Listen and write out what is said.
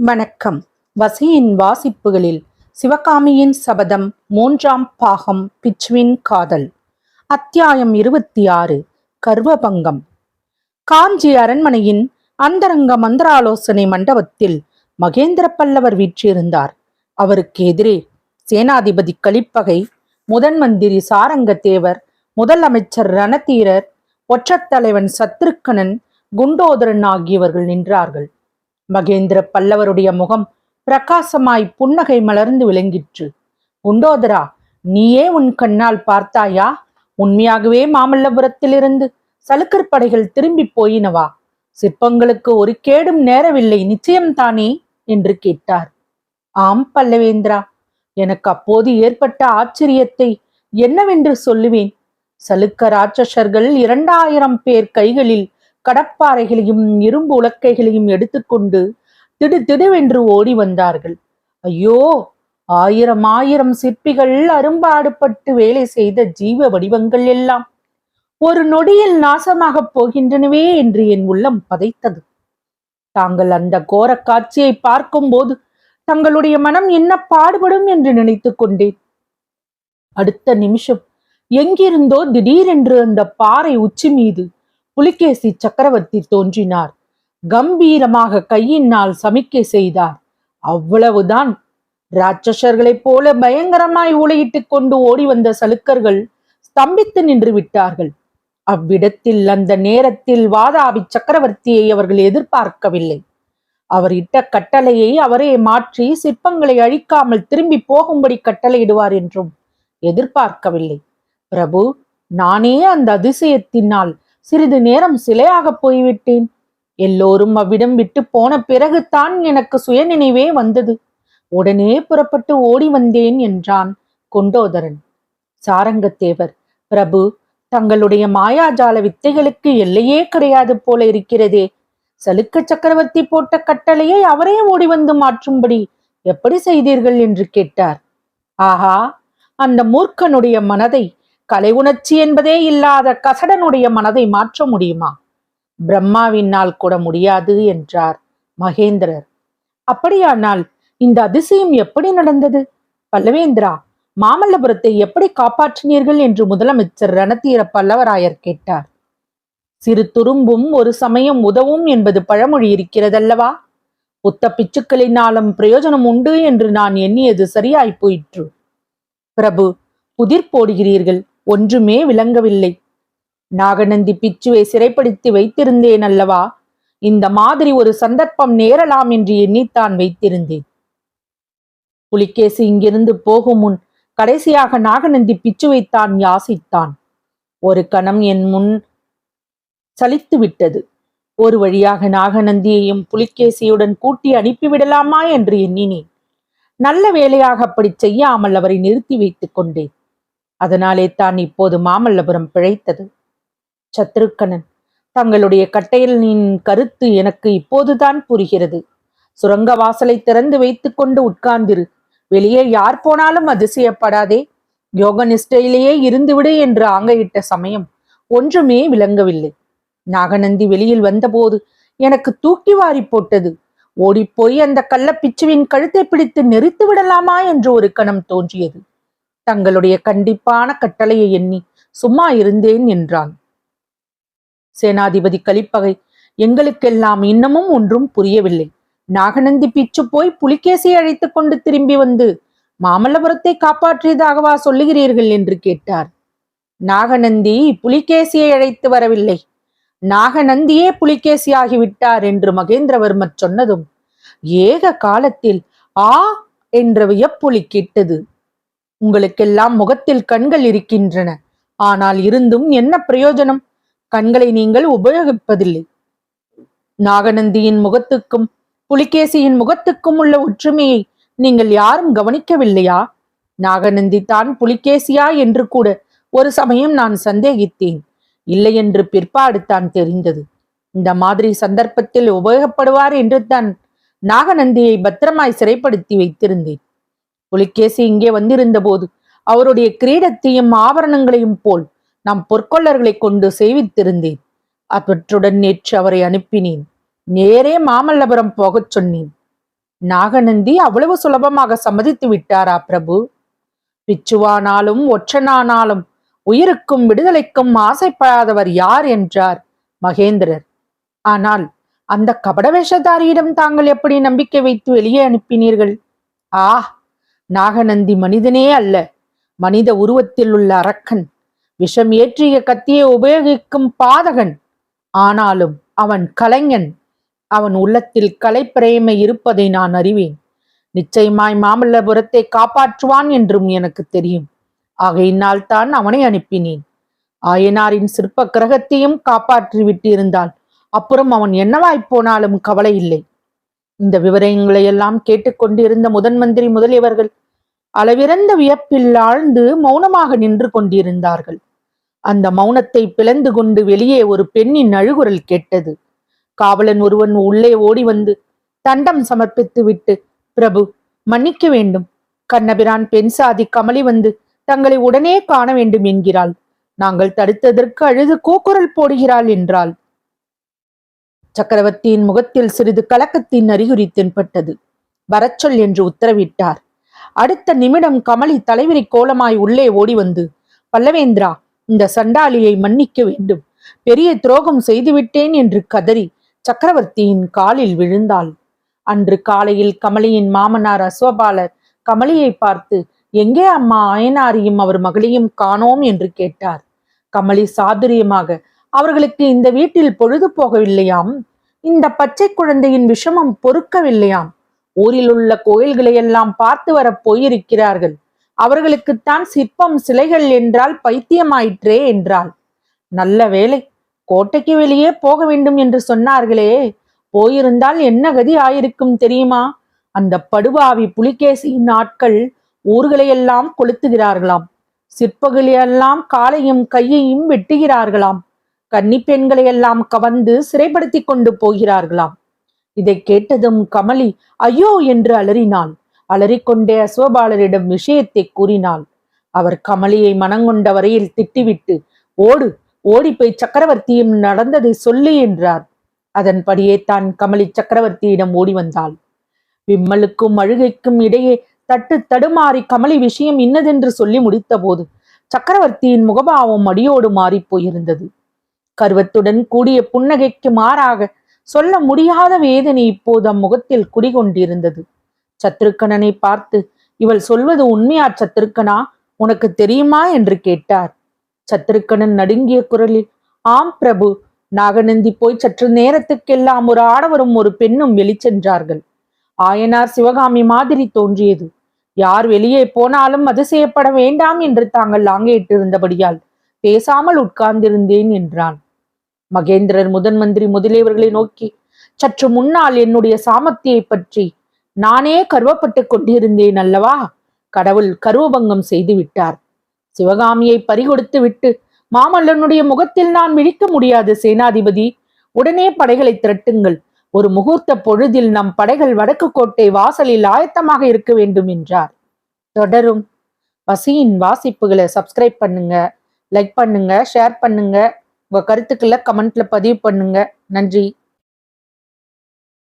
வணக்கம். வசியின் வாசிப்புகளில் சிவகாமியின் சபதம் மூன்றாம் பாகம் பிச்சுவின் காதல். அத்தியாயம் இருபத்தி ஆறு கர்வபங்கம். காஞ்சி அரண்மனையின் அந்தரங்க மந்திராலோசனை மண்டபத்தில் மகேந்திர பல்லவர் வீற்றிருந்தார். அவருக்கு எதிரே சேனாதிபதி கலிப்பகை முதன் மந்திரி சாரங்கத்தேவர் முதலமைச்சர் ரணதீரர் ஒற்றத்தலைவன் சத்ருக்கணன் குண்டோதரன் ஆகியவர்கள் நின்றார்கள். மகேந்திர பல்லவருடைய முகம் பிரகாசமாய் புன்னகை மலர்ந்து விளங்கிற்று. குண்டோதரா நீயே உன் கண்ணால் பார்த்தாயா? உண்மையாகவே மாமல்லபுரத்திலிருந்து சலுக்கர் படைகள் திரும்பி போயினவா? சிற்பங்களுக்கு ஒரு கேடும் நேரவில்லை நிச்சயம்தானே என்று கேட்டார். ஆம் பல்லவேந்திரா எனக்கு அப்போது ஏற்பட்ட ஆச்சரியத்தை என்னவென்று சொல்லுவேன். சலுக்க ராட்சசர்கள் இரண்டாயிரம் பேர் கைகளில் கடப்பாறைகளையும் இரும்பு உலக்கைகளையும் எடுத்துக்கொண்டு திடு திடுவென்று ஓடி வந்தார்கள். ஐயோ ஆயிரம் ஆயிரம் சிற்பிகள் அரும்பாடுபட்டு வேலை செய்த ஜீவ வடிவங்கள் எல்லாம் ஒரு நொடியில் நாசமாகப் போகின்றனவே என்று என் உள்ளம் பதைத்தது. தாங்கள் அந்த கோர காட்சியை பார்க்கும்போது தங்களுடைய மனம் என்ன பாடுபடும் என்று நினைத்துக் கொண்டேன். அடுத்த நிமிஷம் எங்கிருந்தோ திடீரென்று அந்த பாறை உச்சி மீது புலிகேசி சக்கரவர்த்தி தோன்றினார். கம்பீரமாக கையினால் சமிக்கை செய்தார். அவ்வளவுதான். ராட்சசர்களைப் போல பயங்கரமாய் ஊளையிட்டுக் கொண்டு ஓடி வந்த சலுக்கர்கள் ஸ்தம்பித்து நின்று விட்டார்கள். அவ்விடத்தில் அந்த நேரத்தில் வாதாபி சக்கரவர்த்தியை அவர்கள் எதிர்பார்க்கவில்லை. அவர் இட்ட கட்டளையை அவரே மாற்றி சிற்பங்களை அழிக்காமல் திரும்பி போகும்படி கட்டளையிடுவார் என்றும் எதிர்பார்க்கவில்லை. பிரபு நானே அந்த அதிசயத்தினால் சிறிது நேரம் சிலையாகப் போய்விட்டேன். எல்லோரும் அவ்விடம் விட்டு போன பிறகுதான் எனக்கு சுயநினைவே வந்தது. உடனே புறப்பட்டு ஓடி வந்தேன் என்றான் கொண்டோதரன். சாரங்கத்தேவர் பிரபு தங்களுடைய மாயாஜால வித்தைகளுக்கு எல்லையே கிடையாது போல இருக்கிறதே. சலுக்க சக்கரவர்த்தி போட்ட கட்டளையை அவரே ஓடி வந்து மாற்றும்படி எப்படி செய்தீர்கள் என்று கேட்டார். ஆஹா அந்த மூர்க்கனுடைய மனதை கலை உணர்ச்சி என்பதே இல்லாத கசடனுடைய மனதை மாற்ற முடியுமா? பிரம்மாவினால் கூட முடியாது என்றார் மகேந்திரர். அப்படியானால் இந்த அதிசயம் எப்படி நடந்தது? பல்லவேந்திரா மாமல்லபுரத்தை எப்படி காப்பாற்றினீர்கள்? என்று முதலமைச்சர் ரணதீர பல்லவராயர் கேட்டார். சிறு துரும்பும் ஒரு சமயம் உதவும் என்பது பழமொழி இருக்கிறதல்லவா? புத்த பிச்சுக்களினாலும் பிரயோஜனம் உண்டு என்று நான் எண்ணியது சரியாய் போயிற்று. பிரபு புதிர் போடுகிறீர்கள். ஒன்றுமே விளங்கவில்லை. நாகநந்தி பிச்சுவை சிறைப்படுத்தி வைத்திருந்தேன் அல்லவா? இந்த மாதிரி ஒரு சந்தர்ப்பம் நேரலாம் என்று எண்ணித்தான் வைத்திருந்தேன். புலிகேசி இங்கிருந்து போகும் முன் கடைசியாக நாகநந்தி பிச்சுவைத்தான் யாசித்தான். ஒரு கணம் என் முன் சலித்து விட்டது ஒரு வழியாக நாகநந்தியையும் புலிகேசியுடன் கூட்டி அனுப்பிவிடலாமா என்று எண்ணினேன். நல்ல வேலையாக அப்படி செய்யாமல் அவரை நிறுத்தி வைத்துக் கொண்டேன். அதனாலே தான் இப்போது மாமல்லபுரம் பிழைத்தது. சத்ருக்கணன் தங்களுடைய கட்டையலின் கருத்து எனக்கு இப்போதுதான் புரிகிறது. சுரங்க வாசலை திறந்து வைத்துக்கொண்டு உட்கார்ந்திரு. வெளியே யார் போனாலும் அதிசயப்படாதே. யோக நிஷ்டையிலேயே இருந்துவிடு என்று ஆங்கையிட்ட சமயம் ஒன்றுமே விளங்கவில்லை. நாகநந்தி வெளியில் வந்தபோது எனக்கு தூக்கி வாரி போட்டது. ஓடிப்போய் அந்த கள்ளப்பிச்சுவின் கழுத்தை பிடித்து நெரித்து விடலாமா என்று ஒரு கணம் தோன்றியது. தங்களுடைய கண்டிப்பான கட்டளையை எண்ணி சும்மா இருந்தேன் என்றான். சேனாதிபதி கலிப்பகை எங்களுக்கெல்லாம் இன்னமும் ஒன்றும் புரியவில்லை. நாகநந்தி பிச்சு போய் புலிகேசியை அழைத்துக் கொண்டு திரும்பி வந்து மாமல்லபுரத்தை காப்பாற்றியதாகவா சொல்லுகிறீர்கள் என்று கேட்டார். நாகநந்தி புலிகேசியை அழைத்து வரவில்லை. நாகநந்தியே புலிகேசி ஆகிவிட்டார் என்று மகேந்திரவர்மர் சொன்னதும் ஏக காலத்தில் ஆ என்ற வியப்பொலி கேட்டது. உங்களுக்கெல்லாம் முகத்தில் கண்கள் இருக்கின்றன. ஆனால் இருந்தும் என்ன பிரயோஜனம்? கண்களை நீங்கள் உபயோகிப்பதில்லை. நாகநந்தியின் முகத்துக்கும் புலிகேசியின் முகத்துக்கும் உள்ள ஒற்றுமையை நீங்கள் யாரும் கவனிக்கவில்லையா? நாகநந்தி தான் புலிகேசியா என்று கூட ஒரு சமயம் நான் சந்தேகித்தேன். இல்லை என்று பிற்பாடு தான் தெரிந்தது. இந்த மாதிரி சந்தர்ப்பத்தில் உபயோகப்படுவார் என்று தான் நாகநந்தியை பத்திரமாய் சிறைப்படுத்தி வைத்திருந்தேன். புலிகேசி இங்கே வந்திருந்த போது அவருடைய கிரீடத்தையும் ஆபரணங்களையும் போல் நாம் பொற்கொள்ளர்களை கொண்டு செய்வித்திருந்தேன். அவற்றுடன் நேற்று அவரை அனுப்பினேன். நேரே மாமல்லபுரம் போகச் சொன்னேன். நாகநந்தி அவ்வளவு சுலபமாக சம்மதித்து விட்டாரா பிரபு? பிச்சுவானாலும் ஒற்றனானாலும் உயிருக்கும் விடுதலைக்கும் ஆசைப்படாதவர் யார் என்றார் மகேந்திரர். ஆனால் அந்த கபட வேஷதாரியிடம் தாங்கள் எப்படி நம்பிக்கை வைத்து வெளியே அனுப்பினீர்கள்? ஆ நாகநந்தி மனிதனே அல்ல. மனித உருவத்தில் உள்ள அரக்கன் விஷம் ஏற்றிய கத்தியை உபயோகிக்கும் பாதகன். ஆனாலும் அவன் கலைஞன். அவன் உள்ளத்தில் கலைப்பிரேமை இருப்பதை நான் அறிவேன். நிச்சயமாய் மாமல்லபுரத்தை காப்பாற்றுவான் என்றும் எனக்கு தெரியும். ஆகையினால் தான் அவனை அனுப்பினேன். ஆயனாரின் சிற்ப கிரகத்தையும் காப்பாற்றி விட்டிருந்தால் அப்புறம் அவன் என்னவாய்ப் போனாலும் கவலை இல்லை. இந்த விவரங்களை எல்லாம் கேட்டுக்கொண்டிருந்த முதன் மந்திரி முதலியவர்கள் அளவிறந்த வியப்பில் ஆழ்ந்து மௌனமாக நின்று கொண்டிருந்தார்கள். அந்த மௌனத்தை பிளந்து கொண்டு வெளியே ஒரு பெண்ணின் அழுகுரல் கேட்டது. காவலன் ஒருவன் உள்ளே ஓடி வந்து தண்டம் சமர்ப்பித்து விட்டு பிரபு மன்னிக்க வேண்டும். கண்ணபிரான் பெண் சாதி கமலி வந்து தங்களை உடனே காண வேண்டும் என்கிறாள். நாங்கள் தடுத்ததற்கு அழுது கூக்குரல் போடுகிறாள் என்றாள். சக்கரவர்த்தியின் முகத்தில் சிறிது கலக்கத்தின் அறிகுறி தென்பட்டது. வரச்சொல் என்று உத்தரவிட்டார். அடுத்த நிமிடம் கமலி தலைவிரி கோலமாய் உள்ளே ஓடி வந்து பல்லவேந்திரா இந்த சண்டாளியை மன்னிக்க வேண்டும். பெரிய துரோகம் செய்துவிட்டேன் என்று கதறி சக்கரவர்த்தியின் காலில் விழுந்தாள். அன்று காலையில் கமலியின் மாமனார் அஸ்வபாலர் கமலியை பார்த்து எங்கே அம்மா அயனாரியும் அவர் மகளையும் காணோம் என்று கேட்டார். கமலி சாதுரியமாக அவர்களுக்கு இந்த வீட்டில் பொழுது போகவில்லையாம். இந்த பச்சை குழந்தையின் விஷமம் பொறுக்கவில்லையாம். ஊரில் உள்ள கோயில்களை எல்லாம் பார்த்து வர போயிருக்கிறார்கள். அவர்களுக்குத்தான் சிற்பம் சிலைகள் என்றால் பைத்தியமாயிற்றே என்றாள். நல்ல வேலை கோட்டைக்கு வெளியே போக வேண்டும் என்று சொன்னார்களே போயிருந்தால் என்ன கதி ஆயிருக்கும் தெரியுமா? அந்த படுபாவி புலிகேசியின் ஆட்கள் ஊர்களையெல்லாம் கொளுத்துகிறார்களாம். சிற்பங்களையெல்லாம் காலையும் கையையும் வெட்டுகிறார்களாம். கன்னி பெண்களை எல்லாம் கவர்ந்து சிறைப்படுத்தி கொண்டு போகிறார்களாம். இதை கேட்டதும் கமலி ஐயோ! என்று அலறினாள். அலறிக்கொண்டே அசோபாலரிடம் விஷயத்தை கூறினாள். அவர் கமலியை மனங்கொண்ட வரையில் திட்டிவிட்டு ஓடு ஓடிப்போய் சக்கரவர்த்தியும் நடந்ததை சொல்லு என்றார். அதன்படியே தான் கமலி சக்கரவர்த்தியிடம் ஓடி வந்தாள். விம்மலுக்கும் அழுகைக்கும் இடையே தட்டு தடுமாறி கமலி விஷயம் இன்னதென்று சொல்லி முடித்தபோது சக்கரவர்த்தியின் முகபாவம் அடியோடு மாறிப் போயிருந்தது. கருவத்துடன் கூடிய புன்னகைக்கு மாறாக சொல்ல முடியாத வேதனை இப்போது அம்முகத்தில் குடிகொண்டிருந்தது. சத்ருக்கணனை பார்த்து இவள் சொல்வது உண்மையா சத்ருக்கனா உனக்கு தெரியுமா? என்று கேட்டார். சத்ருக்கணன் நடுங்கிய குரலில் ஆம் பிரபு நாகநந்தி போய் சற்று நேரத்துக்கெல்லாம் ஒரு ஆடவரும் ஒரு பெண்ணும் வெளிச்சென்றார்கள் ஆயனார் சிவகாமி மாதிரி தோன்றியது. யார் வெளியே போனாலும் அதிசயப்பட வேண்டாம் என்று தாங்கள் ஆங்கிட்டிருந்தபடியால் பேசாமல் உட்கார்ந்திருந்தேன் என்றான். மகேந்திரர் முதன் மந்திரி முதலியவர்களை நோக்கி சற்று முன்னால் என்னுடைய சாமர்த்தியை பற்றி நானே கருவப்பட்டு கொண்டிருந்தேன் அல்லவா? கடவுள் கருவபங்கம் செய்து விட்டார். சிவகாமியை பறிகொடுத்து விட்டு மாமல்லனுடைய முகத்தில் நான் விழிக்க முடியாது சேனாதிபதி. உடனே படைகளை திரட்டுங்கள். ஒரு முகூர்த்த பொழுதில் நம் படைகள் வடக்கு கோட்டை வாசலில் ஆயத்தமாக இருக்க வேண்டும் என்றார். தொடரும். பசியின் வாசிப்புகளை சப்ஸ்கிரைப் பண்ணுங்க லைக் பண்ணுங்க ஷேர் பண்ணுங்க. உங்கள் கருத்துக்களை கமெண்ட்ல பதிவு பண்ணுங்க. நன்றி.